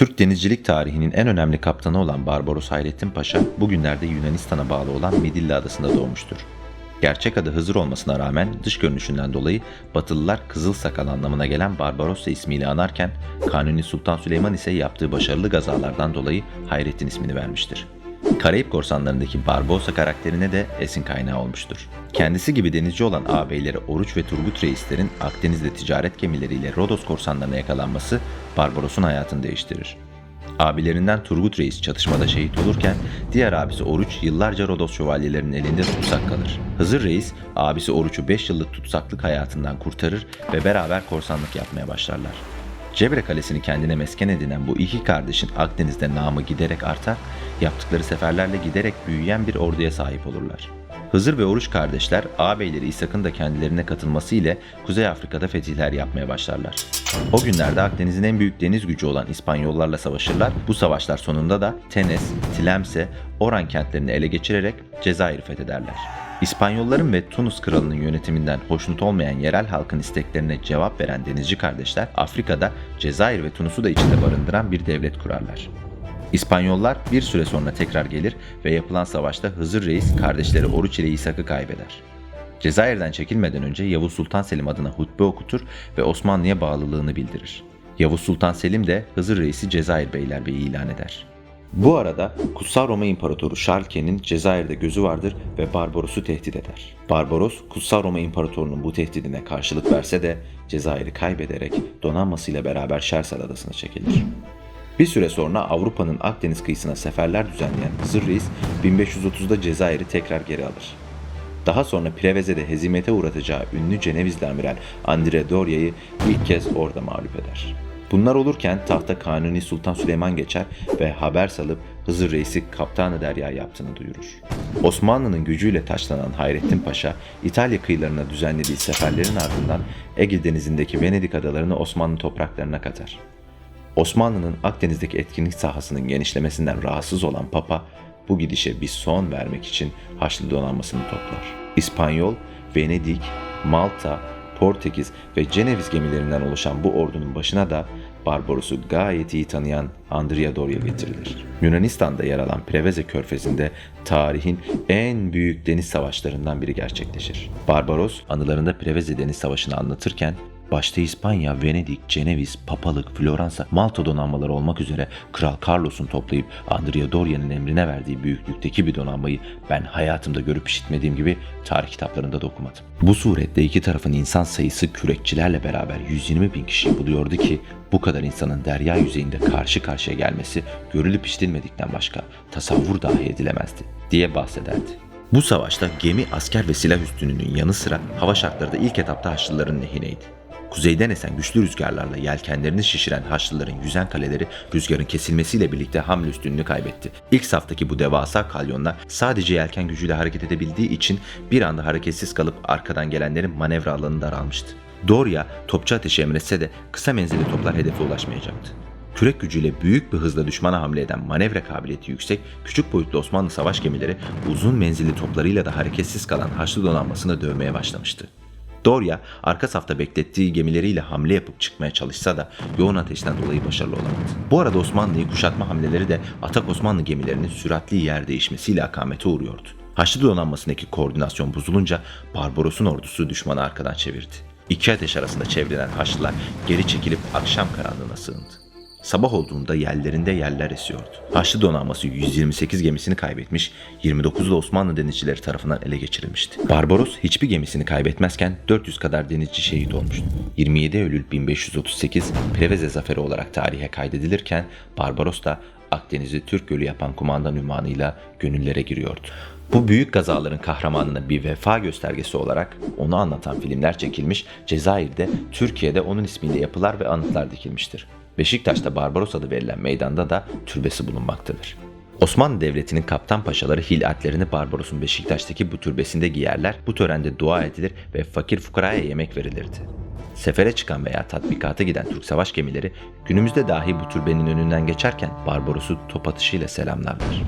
Türk denizcilik tarihinin en önemli kaptanı olan Barbaros Hayrettin Paşa, bugünlerde Yunanistan'a bağlı olan Midilli Adası'nda doğmuştur. Gerçek adı Hızır olmasına rağmen dış görünüşünden dolayı Batılılar Kızıl Sakal anlamına gelen Barbarossa ismiyle anarken Kanuni Sultan Süleyman ise yaptığı başarılı gazalardan dolayı Hayrettin ismini vermiştir. Karayip korsanlarındaki Barbossa karakterine de esin kaynağı olmuştur. Kendisi gibi denizci olan ağabeyleri Oruç ve Turgut reislerin Akdeniz'de ticaret gemileriyle Rodos korsanlarına yakalanması Barbaros'un hayatını değiştirir. Abilerinden Turgut Reis çatışmada şehit olurken diğer abisi Oruç yıllarca Rodos şövalyelerinin elinde tutsak kalır. Hızır Reis abisi Oruç'u 5 yıllık tutsaklık hayatından kurtarır ve beraber korsanlık yapmaya başlarlar. Cebre Kalesi'ni kendine mesken edinen bu iki kardeşin Akdeniz'de namı giderek artar, yaptıkları seferlerle giderek büyüyen bir orduya sahip olurlar. Hızır ve Oruç kardeşler ağabeyleri İshak'ın da kendilerine katılması ile Kuzey Afrika'da fetihler yapmaya başlarlar. O günlerde Akdeniz'in en büyük deniz gücü olan İspanyollarla savaşırlar. Bu savaşlar sonunda da Tenes, Tlemse, Oran kentlerini ele geçirerek Cezayir'i fethederler. İspanyolların ve Tunus kralının yönetiminden hoşnut olmayan yerel halkın isteklerine cevap veren denizci kardeşler Afrika'da Cezayir ve Tunus'u da içinde barındıran bir devlet kurarlar. İspanyollar bir süre sonra tekrar gelir ve yapılan savaşta Hızır Reis kardeşleri Oruç ile İshak'ı kaybeder. Cezayir'den çekilmeden önce Yavuz Sultan Selim adına hutbe okutur ve Osmanlı'ya bağlılığını bildirir. Yavuz Sultan Selim de Hızır Reis'i Cezayir Beylerbeyi ilan eder. Bu arada Kutsal Roma İmparatoru Şarlke'nin Cezayir'de gözü vardır ve Barbaros'u tehdit eder. Barbaros, Kutsal Roma İmparatoru'nun bu tehdidine karşılık verse de Cezayir'i kaybederek donanmasıyla beraber Şersel Adası'na çekilir. Bir süre sonra Avrupa'nın Akdeniz kıyısına seferler düzenleyen Hızır Reis 1530'da Cezayir'i tekrar geri alır. Daha sonra Preveze'de hezimete uğratacağı ünlü Cenevizli amiral Andre Doria'yı ilk kez orada mağlup eder. Bunlar olurken tahta Kanuni Sultan Süleyman geçer ve haber salıp Hızır Reis'i Kaptanı Derya yaptığını duyurur. Osmanlı'nın gücüyle taşlanan Hayrettin Paşa, İtalya kıyılarına düzenlediği seferlerin ardından Ege Denizi'ndeki Venedik adalarını Osmanlı topraklarına katar. Osmanlı'nın Akdeniz'deki etkinlik sahasının genişlemesinden rahatsız olan Papa, bu gidişe bir son vermek için Haçlı donanmasını toplar. İspanyol, Venedik, Malta, Portekiz ve Ceneviz gemilerinden oluşan bu ordunun başına da Barbaros'u gayet iyi tanıyan Andrea Doria getirilir. Yunanistan'da yer alan Preveze körfezinde tarihin en büyük deniz savaşlarından biri gerçekleşir. Barbaros anılarında Preveze Deniz Savaşı'nı anlatırken Başta İspanya, Venedik, Ceneviz, Papalık, Floransa, Malta donanmaları olmak üzere Kral Carlos'un toplayıp Andrea Doria'nın emrine verdiği büyüklükteki bir donanmayı ben hayatımda görüp işitmediğim gibi tarih kitaplarında da okumadım. Bu surette iki tarafın insan sayısı kürekçilerle beraber 120 bin kişiyi buluyordu ki bu kadar insanın derya yüzeyinde karşı karşıya gelmesi görülüp işitilmedikten başka tasavvur dahi edilemezdi diye bahsederdi. Bu savaşta gemi, asker ve silah üstünlüğünün yanı sıra hava şartları da ilk etapta Haçlıların lehineydi. Kuzeyden esen güçlü rüzgarlarla yelkenlerini şişiren Haçlıların yüzen kaleleri rüzgarın kesilmesiyle birlikte hamle üstünlüğünü kaybetti. İlk saftaki bu devasa kalyonlar sadece yelken gücüyle hareket edebildiği için bir anda hareketsiz kalıp arkadan gelenlerin manevra alanı daralmıştı. Doria topçu ateşi emretse de kısa menzilli toplar hedefe ulaşmayacaktı. Kürek gücüyle büyük bir hızla düşmana hamle eden manevra kabiliyeti yüksek, küçük boyutlu Osmanlı savaş gemileri uzun menzilli toplarıyla da hareketsiz kalan Haçlı donanmasını dövmeye başlamıştı. Doria arka safta beklettiği gemileriyle hamle yapıp çıkmaya çalışsa da yoğun ateşten dolayı başarılı olamadı. Bu arada Osmanlı'yı kuşatma hamleleri de Atak Osmanlı gemilerinin süratli yer değişmesiyle akamete uğruyordu. Haçlı donanmasındaki koordinasyon bozulunca Barbaros'un ordusu düşmanı arkadan çevirdi. İki ateş arasında çevrilen Haçlılar geri çekilip akşam karanlığına sığındı. Sabah olduğunda yerlerinde yerler esiyordu. Haçlı donanması 128 gemisini kaybetmiş, 29 da Osmanlı denizcileri tarafından ele geçirilmişti. Barbaros hiçbir gemisini kaybetmezken 400 kadar denizci şehit olmuştu. 27 Eylül 1538 Preveze zaferi olarak tarihe kaydedilirken Barbaros da Akdeniz'i Türk Gölü yapan kumandan ünvanıyla gönüllere giriyordu. Bu büyük gazaların kahramanına bir vefa göstergesi olarak onu anlatan filmler çekilmiş, Cezayir'de, Türkiye'de onun ismiyle yapılar ve anıtlar dikilmiştir. Beşiktaş'ta Barbaros adı verilen meydanda da türbesi bulunmaktadır. Osmanlı Devleti'nin kaptan paşaları hilatlerini Barbaros'un Beşiktaş'taki bu türbesinde giyerler, bu törende dua edilir ve fakir fukaraya yemek verilirdi. Sefere çıkan veya tatbikata giden Türk savaş gemileri günümüzde dahi bu türbenin önünden geçerken Barbaros'u top atışıyla selamlarlar.